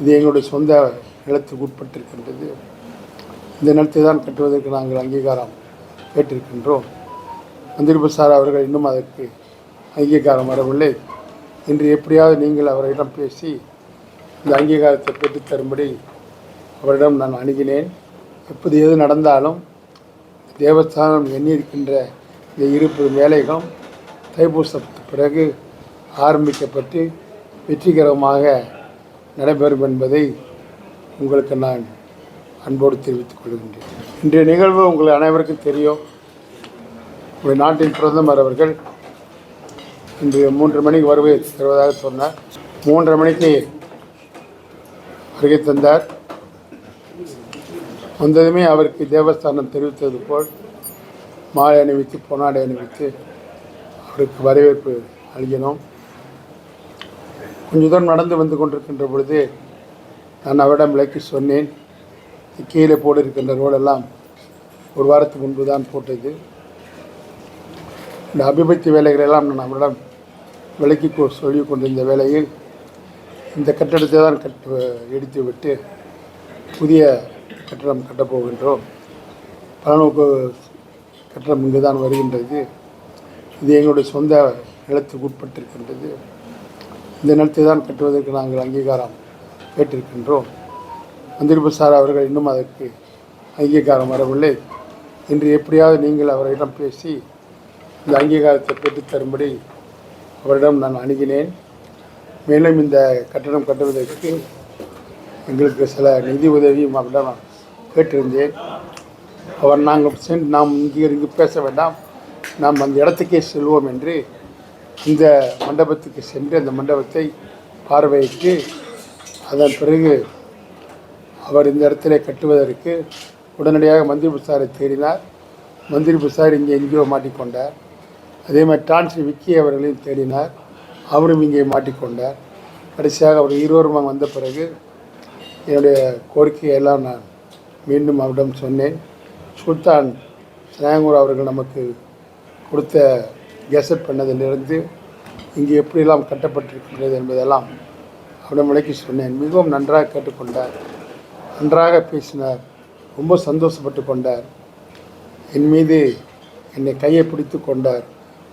இது எங்களுடைய சொந்த நிலத்துக்கு உட்பட்டிருக்கின்றது. இந்த நிலத்தை தான் கட்டுவதற்கு நாங்கள் அங்கீகாரம் கேட்டிருக்கின்றோம். மந்திரி சார் அவர்கள் இன்னும் அதற்கு அங்கீகாரம் வரவில்லை. இன்று எப்படியாவது நீங்கள் அவரிடம் பேசி இந்த அங்கீகாரத்தை பெற்றுத்தரும்படி அவரிடம் நான் அணுகினேன். எப்போது எது நடந்தாலும் தேவஸ்தானம் எண்ணியிருக்கின்ற இந்த இருப்பு வேலைகளும் தைப்பூசத்துக்கு பிறகு ஆரம்பிக்கப்பட்டு வெற்றிகரமாக நடைபெறும் என்பதை உங்களுக்கு நான் அன்போடு தெரிவித்துக் கொள்கின்றேன். இன்றைய நிகழ்வு உங்கள் அனைவருக்கும் தெரியும். உங்கள் நாட்டின் பிரதமர் அவர்கள் இன்று மூன்று மணிக்கு வருகை தருவதாக சொன்னார். மூன்றரை மணிக்கு வருகை தந்தார். வந்ததுமே அவருக்கு தேவஸ்தானம் தெரிவித்தது போல் மாலை அணிவித்து பொன்னாடை அணிவித்து அவருக்கு வரவேற்பு அளிக்கணும். கொஞ்ச தூரம் நடந்து வந்து கொண்டிருக்கின்ற பொழுது நான் அவரிடம் விளக்கி சொன்னேன் கீழே போடு இருக்கின்ற ரோடெல்லாம் ஒரு வாரத்துக்கு முன்பு தான் போட்டது. இந்த அபிவிருத்தி வேலைகளெல்லாம் நான் அவரிடம் விலக்கி சொல்லி சொல்லிக் கொண்டிருந்த வேளையில் இந்த கட்டடத்தை தான் கட்டு இடித்து விட்டு புதிய கட்டடம் கட்டப்போகின்றோம் பல பலநோக்கு கட்டடம் இங்கு தான் வருகின்றது. இது எங்களுடைய சொந்த நிலத்துக்கு உட்பட்டிருக்கின்றது. இந்த நிலத்தை தான் கட்டுவதற்கு நாங்கள் அங்கீகாரம் கேட்டிருக்கின்றோம். மந்திரி சார் அவர்கள் இன்னும் அதற்கு அங்கீகாரம் வரவில்லை. இன்று எப்படியாவது நீங்கள் அவரிடம் பேசி இந்த அங்கீகாரத்தை பெற்றுத்தரும்படி அவரிடம் நான் அணுகினேன். மேலும் இந்த கட்டடம் கட்டுவதற்கு எங்களுக்கு சில நிதி உதவியும் அவரிடம் நான் கேட்டிருந்தேன். அவர் நாங்கள் சென்று நாம் இங்கே இங்கு பேச வேண்டாம். நாம் அந்த இடத்துக்கே செல்வோம் என்று இந்த மண்டபத்துக்கு சென்று அந்த மண்டபத்தை பார்வையிட்டு அதன் பிறகு அவர் இந்த இடத்துல கட்டுவதற்கு உடனடியாக மந்திரி புசாரை தேடினார். மந்திரி புசார் இங்கே எங்கேயோ மாட்டிக்கொண்டார் அதே மாதிரி டான்ஸ்ரீ விக்கி அவர்களையும் தேடினார். அவரும் இங்கே மாட்டிக்கொண்டார் கடைசியாக அவர் இருவரும் வந்த பிறகு என்னுடைய கோரிக்கையெல்லாம் நான் மீண்டும் அவரிடம் சொன்னேன். சுல்தான் ஸ்னேகூர் அவர்கள் நமக்கு கொடுத்த கெசட் பண்ணதிலிருந்து இங்கே எப்படியெல்லாம் கட்டப்பட்டிருக்கின்றது என்பதெல்லாம் அவரிடம் விளக்கி சொன்னேன். மிகவும் நன்றாக கேட்டுக்கொண்டார். நன்றாக பேசினார். ரொம்ப சந்தோஷப்பட்டு கொண்டார். என் மீது என்னை கையை பிடித்து கொண்டார்.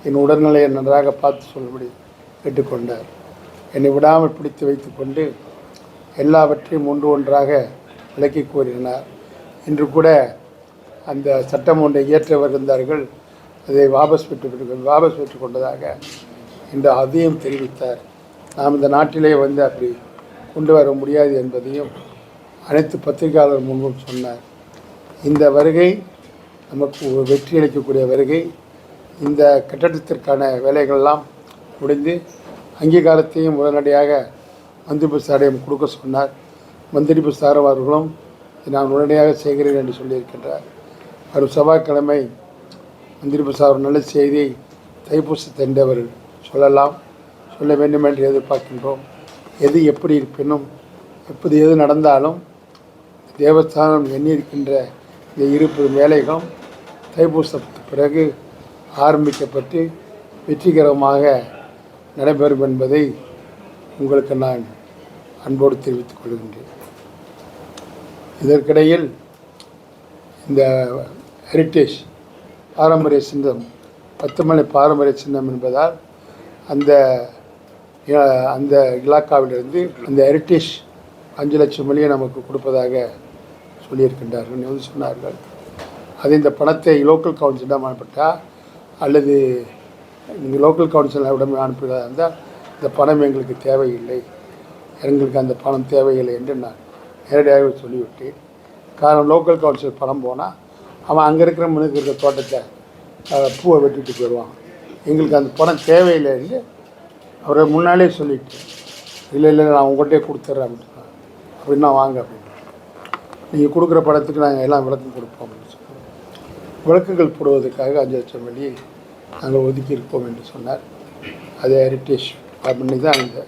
என் உடல்நிலையை நன்றாக பார்த்து சொல்லும்படி கேட்டுக்கொண்டார். என்னை விடாமல் பிடித்து வைத்துக்கொண்டு எல்லாவற்றையும் ஒன்று ஒன்றாக விளக்கி கூறினார். இன்று கூட அந்த சட்டம் ஒன்றை இயற்றவர் இருந்தார்கள். அதை வாபஸ் பெற்று வாபஸ் பெற்றுக் கொண்டதாக என்று அதையும் தெரிவித்தார். நாம் இந்த நாட்டிலே வந்து அப்படி கொண்டு வர முடியாது என்பதையும் அனைத்து பத்திரிகையாளர் முன்பும் சொன்னார். இந்த வருகை நமக்கு ஒரு வெற்றி அளிக்கக்கூடிய வருகை. இந்த கட்டடத்திற்கான வேலைகளெல்லாம் முடிந்து அங்கீகாரத்தையும் உடனடியாக மந்திரி பிரசாரியம் கொடுக்க சொன்னார். மந்திரி பிரசாரம் அவர்களும் நான் உடனடியாக செய்கிறேன் என்று சொல்லியிருக்கின்றார். வரும் செவ்வாய்க்கிழமை மந்திரி சார் நல்ல செய்தியை தைப்பூசி அவர் சொல்லலாம். சொல்ல வேண்டும் என்று எதிர்பார்க்கின்றோம். எது எப்படி இருப்பினும் எப்போது எது நடந்தாலும் தேவஸ்தானம் எண்ணியிருக்கின்ற இந்த இருப்பு வேலைகளும் தைப்பூசத்துக்கு பிறகு ஆரம்பிக்கப்பட்டு வெற்றிகரமாக நடைபெறும் என்பதை உங்களுக்கு நான் அன்போடு தெரிவித்துக் கொள்கின்றேன். இதற்கிடையில் இந்த ஹெரிட்டேஜ் பாரம்பரிய சின்னம் பத்துமலை பாரம்பரிய சின்னம் என்பதால் அந்த அந்த இலாக்காவிலிருந்து அந்த ஹெரிட்டேஜ் அஞ்சு லட்சம் மில்லியன் நமக்கு கொடுப்பதாக சொல்லியிருக்கின்றார்கள். என்று சொன்னார்கள். அது இந்த பணத்தை லோக்கல் கவுன்சிலிடம் அனுப்பிட்டால் அல்லது நீங்கள் லோக்கல் கவுன்சிலிடம் அனுப்புகிறதா இருந்தால் இந்த பணம் எங்களுக்கு தேவையில்லை. எங்களுக்கு அந்த பணம் தேவையில்லை என்று நான் நேரடியாக சொல்லிவிட்டேன். காரணம் லோக்கல் கவுன்சில் பணம் போனால் அவன் அங்கே இருக்கிற மனுக்கு இருக்கிற தோட்டத்தை பூவை வெட்டிட்டு போயிடுவான். எங்களுக்கு அந்த பணம் தேவையில்லைன்னு அவரை முன்னாலே சொல்லிட்டேன் இல்லை இல்லை நான் உங்கள்கிட்டே கொடுத்துட்றேன் அப்படின்னு சொன்னார். அப்படின்னா வாங்க அப்படின்னு. நீங்கள் கொடுக்குற படத்துக்கு நாங்கள் எல்லாம் விளக்கம் கொடுப்போம் அப்படின்னு சொன்னோம் விளக்குகள் போடுவதற்காக அஞ்சு லட்சம் வெள்ளி நாங்கள் ஒதுக்கி இருப்போம் என்று சொன்னார். அதை ஹெரிட்டேஜ் பண்ணி தான் அந்த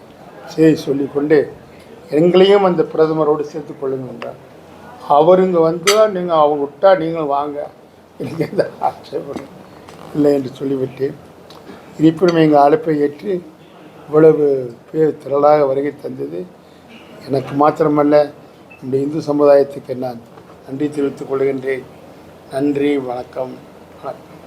செய்தி சொல்லிக்கொண்டு எங்களையும் அந்த பிரதமரோடு சேர்த்து கொள்ளுங்கள் என்றார். அவர் இங்கே வந்து நீங்கள் அவங்க விட்டா நீங்களும் வாங்க. எனக்கு எந்த ஆட்சேபம் இல்லை என்று சொல்லிவிட்டேன் இருப்பினும் எங்கள் அழைப்பை ஏற்று இவ்வளவு பேர் திரளாக வருகை தந்தது. எனக்கு மாத்திரமல்ல நம்முடைய இந்து சமுதாயத்துக்கு நான் நன்றி தெரிவித்துக் கொள்கின்றேன். நன்றி வணக்கம். வணக்கம்.